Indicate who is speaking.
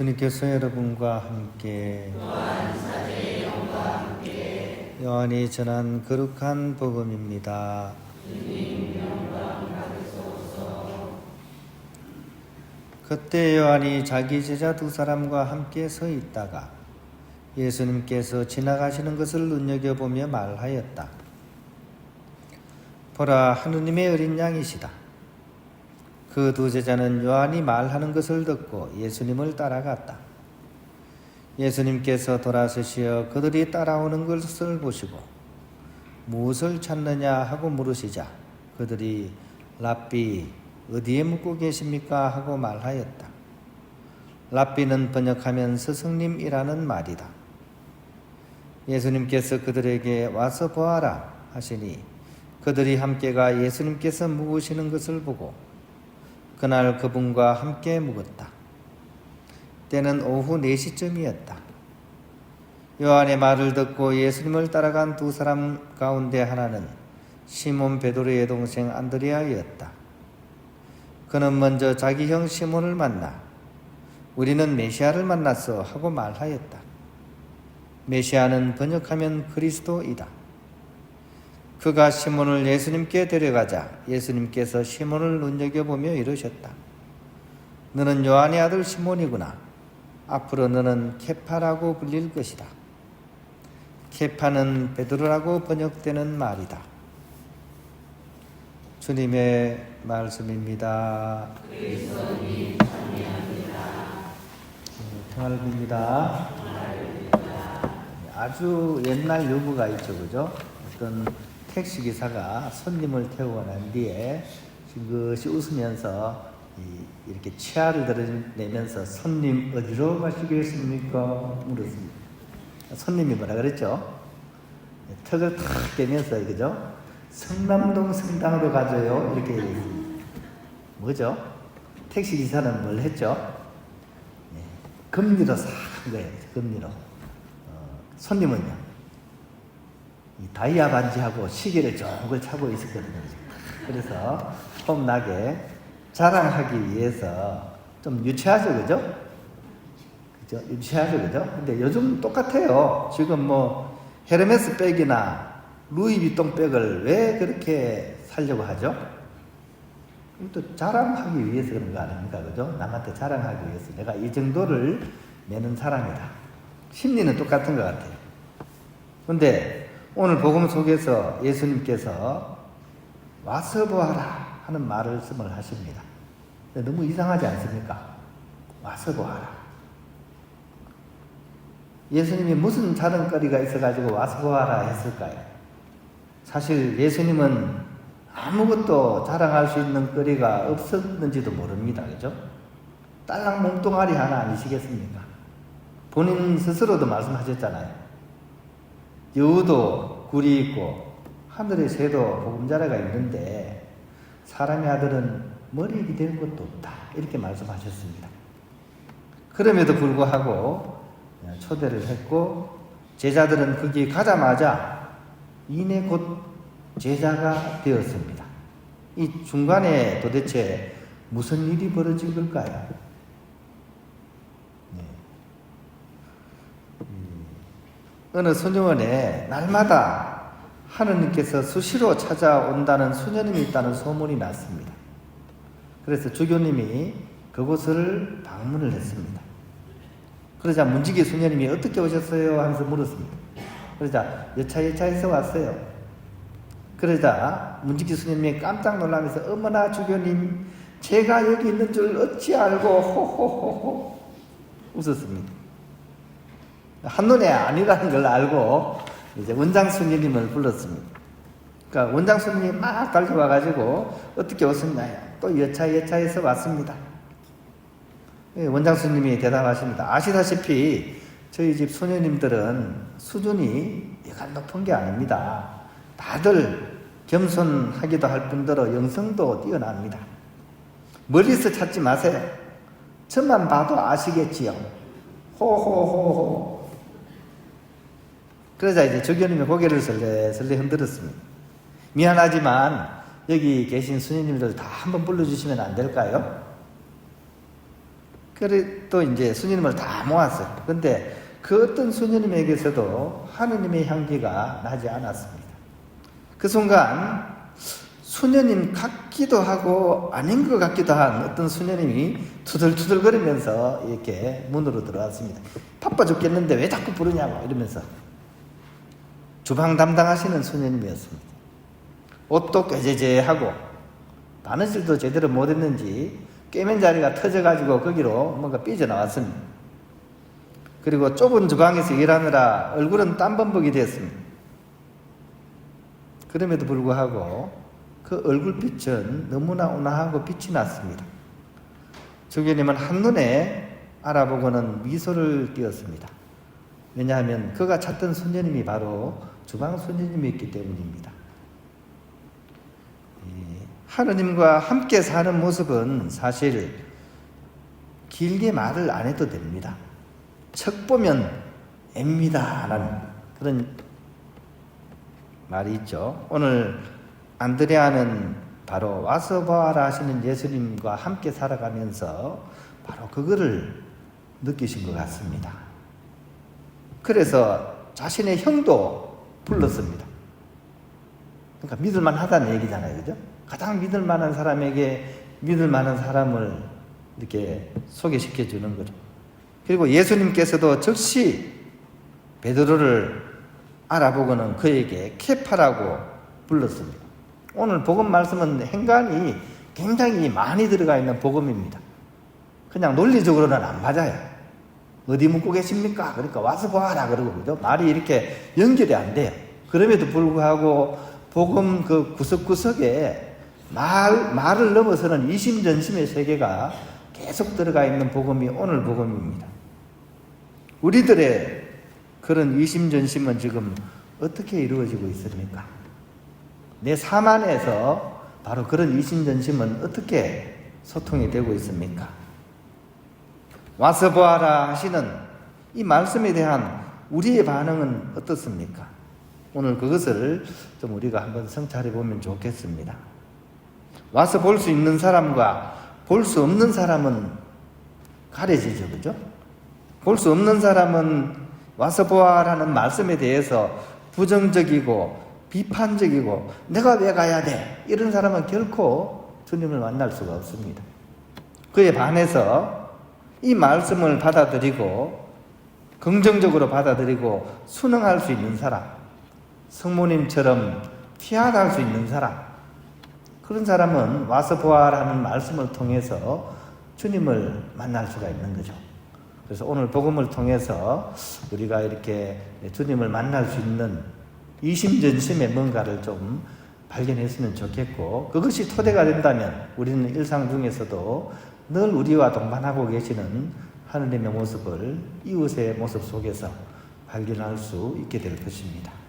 Speaker 1: 주님께서 여러분과 함께 요한이 전한 거룩한 복음입니다. 그때 요한이 자기 제자 두 사람과 함께 서 있다가 예수님께서 지나가시는 것을 눈여겨보며 말하였다. 보라, 하느님의 어린 양이시다. 그 두 제자는 요한이 말하는 것을 듣고 예수님을 따라갔다. 예수님께서 돌아서시어 그들이 따라오는 것을 보시고 무엇을 찾느냐 하고 물으시자 그들이 랍비 어디에 묵고 계십니까 하고 말하였다. 랍비는 번역하면 스승님이라는 말이다. 예수님께서 그들에게 와서 보아라 하시니 그들이 함께가 예수님께서 묵으시는 것을 보고 그날 그분과 함께 묵었다. 때는 오후 4시쯤이었다. 요한의 말을 듣고 예수님을 따라간 두 사람 가운데 하나는 시몬 베드로의 동생 안드레아였다. 그는 먼저 자기 형 시몬을 만나 우리는 메시아를 만났어 하고 말하였다. 메시아는 번역하면 그리스도이다. 그가 시몬을 예수님께 데려가자 예수님께서 시몬을 눈여겨보며 이러셨다. 너는 요한의 아들 시몬이구나. 앞으로 너는 케파라고 불릴 것이다. 케파는 베드로라고 번역되는 말이다. 주님의 말씀입니다. 음, 평화를 빕니다. 아주 옛날 유부가 있죠, 그죠? 어떤 택시 기사가 손님을 태우고 난 뒤에 지그시 웃으면서 이- 이렇게 치아를 드러내면서 손님 어디로 가시겠습니까? 물었습니다. 손님이 뭐라 그랬죠? 턱을 탁 깨면서 그죠? 성남동 성당으로 가줘요. 이렇게. 뭐죠? 택시 기사는 뭘 했죠? 네, 금리로 싹 한 거예요. 금리로. 어, 손님은요. 이 다이아 반지하고 시계를 걸 차고 있었거든요. 그래서 폼나게 자랑하기 위해서 좀 유치하죠, 그죠? 그죠? 유치하죠, 그죠? 근데 요즘 똑같아요. 지금 뭐 헤르메스 백이나 루이비통 백을 왜 그렇게 살려고 하죠? 또 자랑하기 위해서 그런 거 아닙니까? 그죠? 남한테 자랑하기 위해서 내가 이 정도를 내는 사람이다. 심리는 똑같은 것 같아요. 근데 오늘 복음 속에서 예수님께서 와서 보아라 하는 말씀을 하십니다. 너무 이상하지 않습니까? 와서 보아라. 예수님이 무슨 자랑거리가 있어가지고 와서 보아라 했을까요? 사실 예수님은 아무것도 자랑할 수 있는 거리가 없었는지도 모릅니다. 그죠? 딸랑 몸뚱아리 하나 아니시겠습니까? 본인 스스로도 말씀하셨잖아요. 여우도 굴이 있고 하늘의 새도 보금자리가 있는데 사람의 아들은 머리가 될 것도 없다. 이렇게 말씀하셨습니다. 그럼에도 불구하고 초대를 했고 제자들은 거기 가자마자 이내 곧 제자가 되었습니다. 이 중간에 도대체 무슨 일이 벌어진 걸까요? 네. 음, 어느 소녀원에 날마다 하느님께서 수시로 찾아온다는 수녀님이 있다는 소문이 났습니다. 그래서 주교님이 그곳을 방문을 했습니다. 그러자 문지기 수녀님이 어떻게 오셨어요? 하면서 물었습니다. 그러자 여차여차해서 왔어요. 그러자 문지기 수녀님이 깜짝 놀라면서 어머나 주교님 제가 여기 있는 줄 어찌 알고 호호호호 웃었습니다. 한눈에 아니라는 걸 알고 이제 원장 스님을 불렀습니다. 그러니까 원장 스님이 막 달려와 가지고 어떻게 오셨나요? 또 여차 여차해서 왔습니다. 예, 원장 스님이 대답하십니다. 아시다시피 저희 집 소녀님들은 수준이 여간 높은 게 아닙니다. 다들 겸손하기도 할 뿐더러 영성도 뛰어납니다. 멀리서 찾지 마세요. 저만 봐도 아시겠지요. 호호호호. 그러자 이제 조교님이 고개를 설레 설레 흔들었습니다. 미안하지만 여기 계신 수녀님들 다 한번 불러주시면 안 될까요? 그래 또 이제 수녀님을 다 모았어요. 근데 그 어떤 수녀님에게서도 하느님의 향기가 나지 않았습니다. 그 순간 수녀님 같기도 하고 아닌 것 같기도 한 어떤 수녀님이 투덜투덜거리면서 이렇게 문으로 들어왔습니다. 바빠 죽겠는데 왜 자꾸 부르냐고 이러면서 주방 담당하시는 수녀님이었습니다. 옷도 꾀제제하고 바느질도 제대로 못했는지 꿰맨 자리가 터져가지고 거기로 뭔가 삐져나왔습니다. 그리고 좁은 주방에서 일하느라 얼굴은 땀범벅이 되었습니다. 그럼에도 불구하고 그 얼굴빛은 너무나 온화하고 빛이 났습니다. 주교님은 한눈에 알아보고는 미소를 띄었습니다. 왜냐하면 그가 찾던 손녀님이 바로 주방 손녀님이었기 때문입니다. 이 하느님과 함께 사는 모습은 사실 길게 말을 안 해도 됩니다. 척 보면 앱니다 라는 그런 말이 있죠. 오늘 안드레아는 바로 와서 보아라 하시는 예수님과 함께 살아가면서 바로 그거를 느끼신 것 같습니다. 그래서 자신의 형도 불렀습니다. 그러니까 믿을만 하다는 얘기잖아요. 그죠? 가장 믿을 만 한 사람에게 믿을 만 한 사람을 이렇게 소개시켜 주는 거죠. 그리고 예수님께서도 즉시 베드로를 알아보고는 그에게 케파라고 불렀습니다. 오늘 복음 말씀은 행간이 굉장히 많이 들어가 있는 복음입니다. 그냥 논리적으로는 안 맞아요. 어디 묵고 계십니까? 그러니까 와서 보아라 그러고 그죠? 말이 이렇게 연결이 안 돼요. 그럼에도 불구하고 복음 그 구석구석에 말, 말을 넘어서는 이심전심의 세계가 계속 들어가 있는 복음이 오늘 복음입니다. 우리들의 그런 이심전심은 지금 어떻게 이루어지고 있습니까? 내 삶 안에서 바로 그런 이심전심은 어떻게 소통이 되고 있습니까? 와서 보아라 하시는 이 말씀에 대한 우리의 반응은 어떻습니까? 오늘 그것을 좀 우리가 한번 성찰해 보면 좋겠습니다. 와서 볼 수 있는 사람과 볼 수 없는 사람은 가려지죠, 그죠? 볼 수 없는 사람은 와서 보아라는 말씀에 대해서 부정적이고 비판적이고 내가 왜 가야 돼? 이런 사람은 결코 주님을 만날 수가 없습니다. 그에 반해서 이 말씀을 받아들이고 긍정적으로 받아들이고 순응할 수 있는 사람, 성모님처럼 피하할 수 있는 사람, 그런 사람은 와서 보아라는 말씀을 통해서 주님을 만날 수가 있는 거죠. 그래서 오늘 복음을 통해서 우리가 이렇게 주님을 만날 수 있는 이심전심의 뭔가를 좀 발견했으면 좋겠고 그것이 토대가 된다면 우리는 일상 중에서도 늘 우리와 동반하고 계시는 하느님의 모습을 이웃의 모습 속에서 발견할 수 있게 될 것입니다.